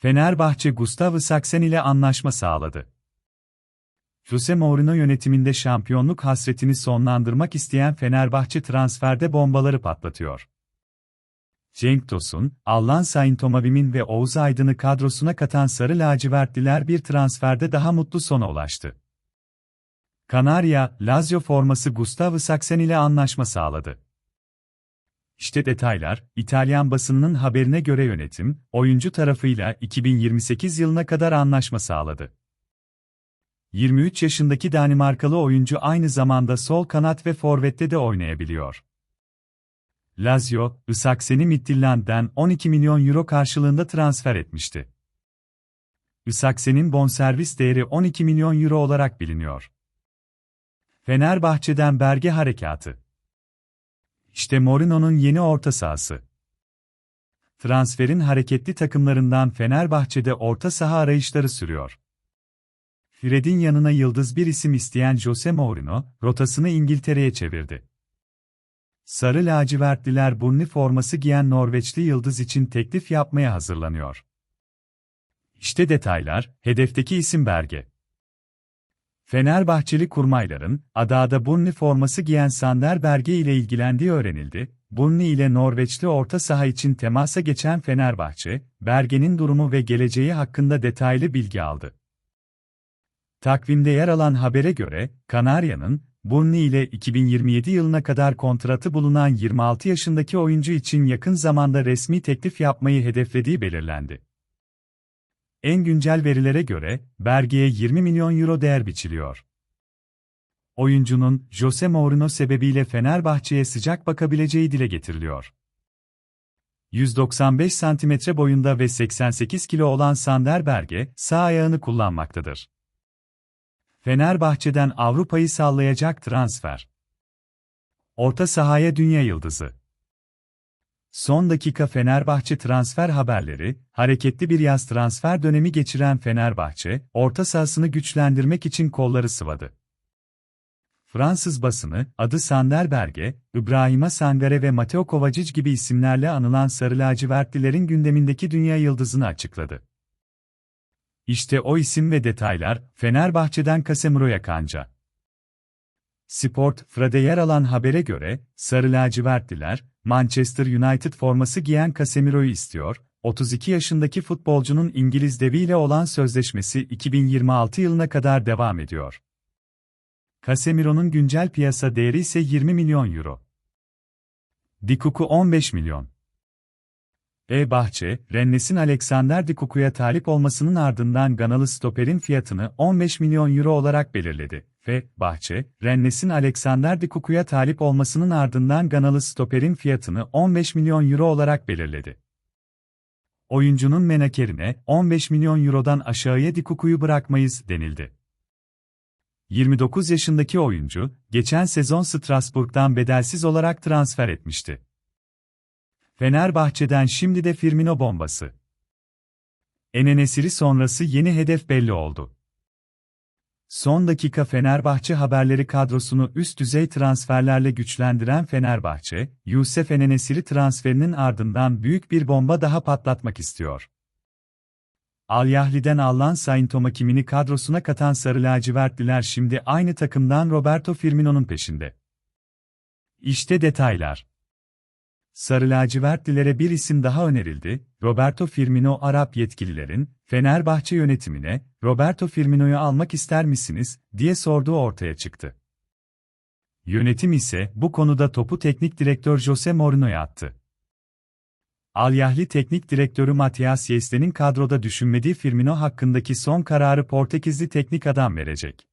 Fenerbahçe Gustavo Saksen ile anlaşma sağladı. Jose Mourinho yönetiminde şampiyonluk hasretini sonlandırmak isteyen Fenerbahçe transferde bombaları patlatıyor. Cenk Tosun, Allan Saintomavim'in ve Oğuz Aydın'ı kadrosuna katan Sarı Lacivertliler bir transferde daha mutlu sona ulaştı. Kanarya, Lazio forması Gustavo Saksen ile anlaşma sağladı. İşte detaylar, İtalyan basınının haberine göre yönetim, oyuncu tarafıyla 2028 yılına kadar anlaşma sağladı. 23 yaşındaki Danimarkalı oyuncu aynı zamanda sol kanat ve forvette de oynayabiliyor. Lazio, Isaksen'i Midtjylland'den 12 milyon euro karşılığında transfer etmişti. Isaksen'in bonservis değeri 12 milyon euro olarak biliniyor. Fenerbahçe'den Berge harekatı. İşte Mourinho'nun yeni orta sahası. Transferin hareketli takımlarından Fenerbahçe'de orta saha arayışları sürüyor. Fred'in yanına yıldız bir isim isteyen Jose Mourinho, rotasını İngiltere'ye çevirdi. Sarı lacivertliler burni forması giyen Norveçli yıldız için teklif yapmaya hazırlanıyor. İşte detaylar, hedefteki isim Berge. Fenerbahçeli kurmayların, Adada Burni forması giyen Sander Berge ile ilgilendiği öğrenildi. Burni ile Norveçli orta saha için temasa geçen Fenerbahçe, Berge'nin durumu ve geleceği hakkında detaylı bilgi aldı. Takvimde yer alan habere göre, Kanarya'nın, Burni ile 2027 yılına kadar kontratı bulunan 26 yaşındaki oyuncu için yakın zamanda resmi teklif yapmayı hedeflediği belirlendi. En güncel verilere göre, Berge'ye 20 milyon euro değer biçiliyor. Oyuncunun, Jose Mourinho sebebiyle Fenerbahçe'ye sıcak bakabileceği dile getiriliyor. 195 cm boyunda ve 88 kilo olan Sander Berge, sağ ayağını kullanmaktadır. Fenerbahçe'den Avrupa'yı sallayacak transfer. Orta sahaya dünya yıldızı. Son dakika Fenerbahçe transfer haberleri, hareketli bir yaz transfer dönemi geçiren Fenerbahçe, orta sahasını güçlendirmek için kolları sıvadı. Fransız basını, adı Sander Berge, İbrahima Sangare ve Mateo Kovacic gibi isimlerle anılan Sarı Lacivertlilerin gündemindeki dünya yıldızını açıkladı. İşte o isim ve detaylar, Fenerbahçe'den Casemiro'ya kanca. Sport, Fra'da yer alan habere göre, Sarı Lacivertliler, Manchester United forması giyen Casemiro'yu istiyor, 32 yaşındaki futbolcunun İngiliz deviyle olan sözleşmesi 2026 yılına kadar devam ediyor. Casemiro'nun güncel piyasa değeri ise 20 milyon euro. Dikuku 15 milyon. E Bahçe, Rennes'in Alexander Dikuku'ya talip olmasının ardından Ganalı stoperin fiyatını 15 milyon euro olarak belirledi. Ve Bahçe, Rennes'in Alexander Dikuku'ya talip olmasının ardından Ganalı stoperin fiyatını 15 milyon euro olarak belirledi. Oyuncunun menakerine 15 milyon eurodan aşağıya Dikuku'yu bırakmayız denildi. 29 yaşındaki oyuncu, geçen sezon Strasbourg'dan bedelsiz olarak transfer etmişti. Fenerbahçe'den şimdi de Firmino bombası. Enenesiri sonrası yeni hedef belli oldu. Son dakika Fenerbahçe haberleri kadrosunu üst düzey transferlerle güçlendiren Fenerbahçe, Yusuf Enenesiri transferinin ardından büyük bir bomba daha patlatmak istiyor. Al-Yahli'den Allan Saintoma kimini kadrosuna katan Sarı Lacivertliler şimdi aynı takımdan Roberto Firmino'nun peşinde. İşte detaylar. Sarı lacivertlilere bir isim daha önerildi, Roberto Firmino Arap yetkililerin, Fenerbahçe yönetimine, Roberto Firmino'yu almak ister misiniz, diye sorduğu ortaya çıktı. Yönetim ise bu konuda topu teknik direktör Jose Mourinho'ya attı. Al-Yahli teknik direktörü Matias Yeste'nin kadroda düşünmediği Firmino hakkındaki son kararı Portekizli teknik adam verecek.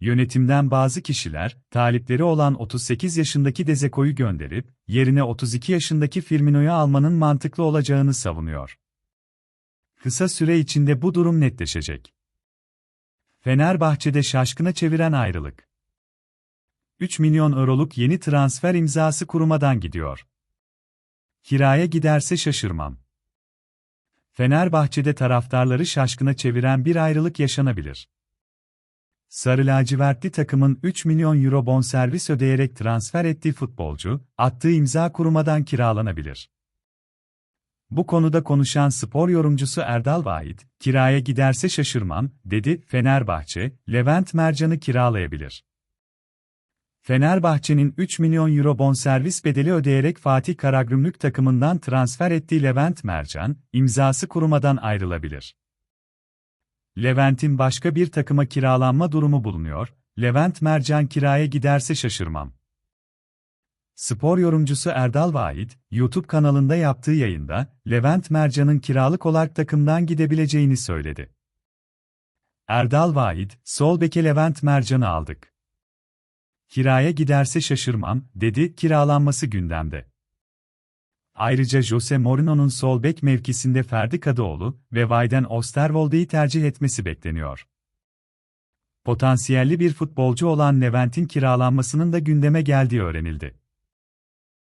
Yönetimden bazı kişiler, talipleri olan 38 yaşındaki Dezeko'yu gönderip, yerine 32 yaşındaki Firmino'yu almanın mantıklı olacağını savunuyor. Kısa süre içinde bu durum netleşecek. Fenerbahçe'de şaşkına çeviren ayrılık. 3 milyon euroluk yeni transfer imzası kurumadan gidiyor. Kiraya giderse şaşırmam. Fenerbahçe'de taraftarları şaşkına çeviren bir ayrılık yaşanabilir. Sarı lacivertli takımın 3 milyon euro bonservis ödeyerek transfer ettiği futbolcu, attığı imza kurumadan kiralanabilir. Bu konuda konuşan spor yorumcusu Erdal Vahit, kiraya giderse şaşırmam, dedi, Fenerbahçe, Levent Mercan'ı kiralayabilir. Fenerbahçe'nin 3 milyon euro bonservis bedeli ödeyerek Fatih Karagümrük takımından transfer ettiği Levent Mercan, imzası kurumadan ayrılabilir. Levent'in başka bir takıma kiralanma durumu bulunuyor, Levent Mercan kiraya giderse şaşırmam. Spor yorumcusu Erdal Vahit, YouTube kanalında yaptığı yayında, Levent Mercan'ın kiralık olarak takımdan gidebileceğini söyledi. Erdal Vahit, sol beke Levent Mercan'ı aldık. Kiraya giderse şaşırmam, dedi, kiralanması gündemde. Ayrıca Jose Mourinho'nun sol bek mevkisinde Ferdi Kadıoğlu ve Vayden Osterwolde'yi tercih etmesi bekleniyor. Potansiyelli bir futbolcu olan Levent'in kiralanmasının da gündeme geldiği öğrenildi.